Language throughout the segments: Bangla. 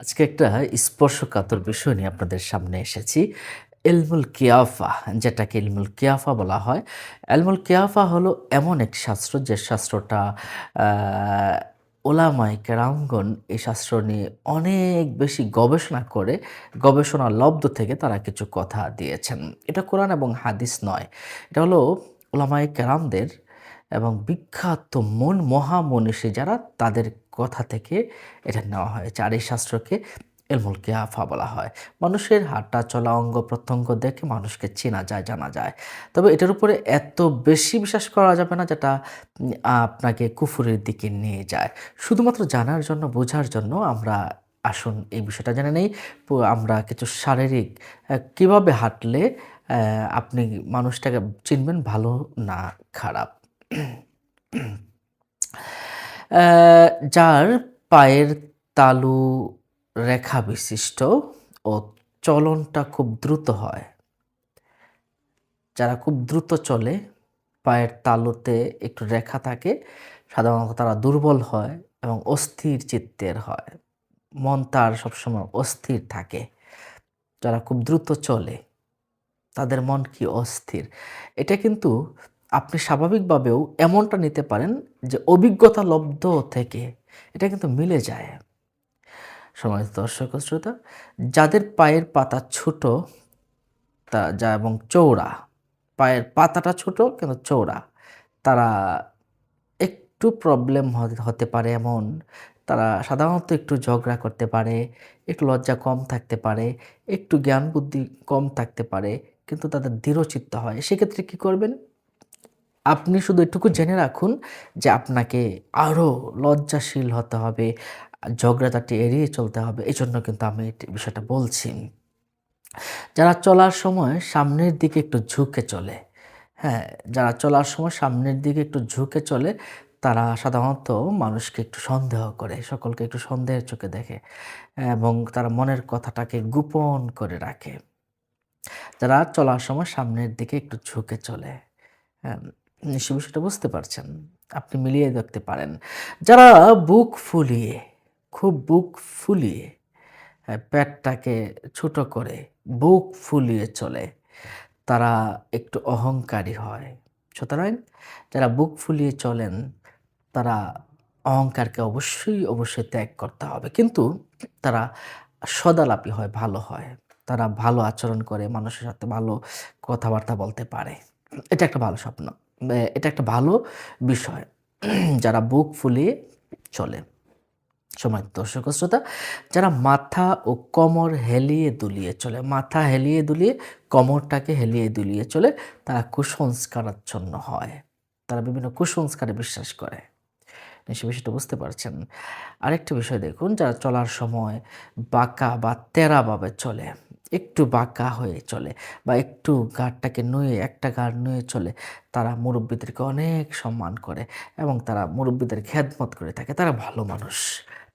আজকে একটা স্পর্শকাতর বিষয় নিয়ে আপনাদের সামনে এসেছি। এলমুল কিয়াফা যেটাকে এলমুল কিয়াফা বলা হয়। এলমুল কিয়াফা হলো এমন এক শাস্ত্র যে শাস্ত্রটা আহ, ওলামাই কেরামগণ এই শাস্ত্র নিয়ে অনেক বেশি গবেষণা করে গবেষণা লব্ধ থেকে তারা কিছু কথা দিয়েছেন। এটা কোরআন এবং হাদিস নয়। এটা হলো ওলামাই কেরামদের এবং বিখ্যাত মন মহামনীষী যারা তাদের কথা থেকে এটা নেওয়া হয়েছে আর এই শাস্ত্রকে এলমুল কিয়াফা বলা হয়। মানুষের হাঁটা চলা, অঙ্গ প্রত্যঙ্গ দেখে মানুষকে চেনা যায়, জানা যায়। তবে এটার উপরে এত বেশি বিশ্বাস করা যাবে না যেটা আপনাকে কুফুরের দিকে নিয়ে যায়। শুধুমাত্র জানার জন্য, বোঝার জন্য আমরা আসুন এই বিষয়টা জেনে নেই। আমরা কিছু শারীরিক কীভাবে হাঁটলে আপনি মানুষটাকে চিনবেন ভালো না খারাপ। যার পায়ের তালু রেখা বিশিষ্ট ও চলনটা খুব দ্রুত হয়। যারা খুব দ্রুত চলে, পায়ের তালুতে একটু রেখা থাকে, সাধারণত তারা দুর্বল হয় এবং অস্থির চিত্তের হয়। মন তার সবসময় অস্থির থাকে। যারা খুব দ্রুত চলে, তাদের মন কি অস্থির? এটা কিন্তু আপনি স্বাভাবিকভাবেও এমনটা নিতে পারেন যে অভিজ্ঞতা লব্ধ থেকে এটা কিন্তু মিলে যায়। সমাজ দর্শক শ্রোতা, যাদের পায়ের পাতা ছোট তা যা এবং চৌড়া পায়ের পাতাটা ছোট কিন্তু চৌড়া তারা একটু প্রবলেম হতে পারে এমন, তারা সাধারণত একটু ঝগড়া করতে পারে, একটু লজ্জা কম থাকতে পারে, একটু জ্ঞান বুদ্ধি কম থাকতে পারে, কিন্তু তাদের দৃঢ়চিত্ত হয়। সেক্ষেত্রে কি করবেন? আপনি শুধু এটুকু জেনে রাখুন যে আপনাকে আরও লজ্জাশীল হতে হবে, ঝগড়াঝাটি এড়িয়ে চলতে হবে এই জন্য কিন্তু আমি বিষয়টা বলছি। যারা চলার সময় সামনের দিকে একটু ঝুঁকে চলে হ্যাঁ যারা চলার সময় সামনের দিকে একটু ঝুঁকে চলে, তারা সাধারণত মানুষকে একটু সন্দেহ করে, সকলকে একটু সন্দেহের চোখে দেখে এবং তারা মনের কথাটাকে গোপন করে রাখে। যারা চলার সময় সামনের দিকে একটু ঝুঁকে চলে হ্যাঁ নিশ্চয় বিষয়টা বুঝতে পারছেন। আপনি মিলিয়ে দেখতে পারেন। যারা বুক ফুলিয়ে, খুব বুক ফুলিয়ে পেটটাকে ছোট করে বুক ফুলিয়ে চলে, তারা একটু অহংকারী হয়। সুতরাং যারা বুক ফুলিয়ে চলেন, তারা অহংকারকে অবশ্যই অবশ্যই ত্যাগ করতে হবে। কিন্তু তারা সদালাপি হয়, ভালো হয়। তারা ভালো আচরণ করে, মানুষের সাথে ভালো কথাবার্তা বলতে পারে। এটা একটা ভালো স্বপ্ন। এটা একটা ভালো বিষয়। যারা বুক ফুলিয়ে চলে সময় দর্শক শ্রোতা, যারা মাথা ও কোমর হেলিয়ে দুলিয়ে চলে, মাথা হেলিয়ে দুলিয়ে, কোমরটাকে হেলিয়ে দুলিয়ে চলে, তারা কুসংস্কারাচ্ছন্ন হয়। তারা বিভিন্ন কুসংস্কারে বিশ্বাস করে। নিশ্চয় বিষয়টা বুঝতে পারছেন। আরেকটা বিষয় দেখুন, যারা চলার সময় বাঁকা বা তেরাভাবে চলে একটু বাঁকা হয়ে চলে বা একটু গাড়টাকে নুয়ে, একটা গাড় নুয়ে চলে, তারা মুরব্বীদেরকে অনেক সম্মান করে এবং তারা মুরব্বীদের খেদমত করে থাকে। তারা ভালো মানুষ।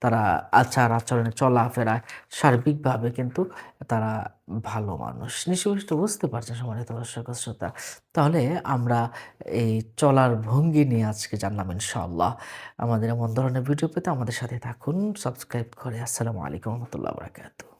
তারা আচার আচরণে চলাফেরা সার্বিকভাবে কিন্তু তারা ভালো মানুষ। নিশ্চয় বুঝতে পারছেন সম্মানিত দর্শক শ্রোতা। তাহলে আমরা এই চলার ভঙ্গি নিয়ে আজকে জানলাম ইনশাআল্লাহ। আমাদের এমন ধরনের ভিডিও পেতে আমাদের সাথে থাকুন। সাবস্ক্রাইব করে। আসসালামু আলাইকুম রহমতুল্লাহ বরাকাতু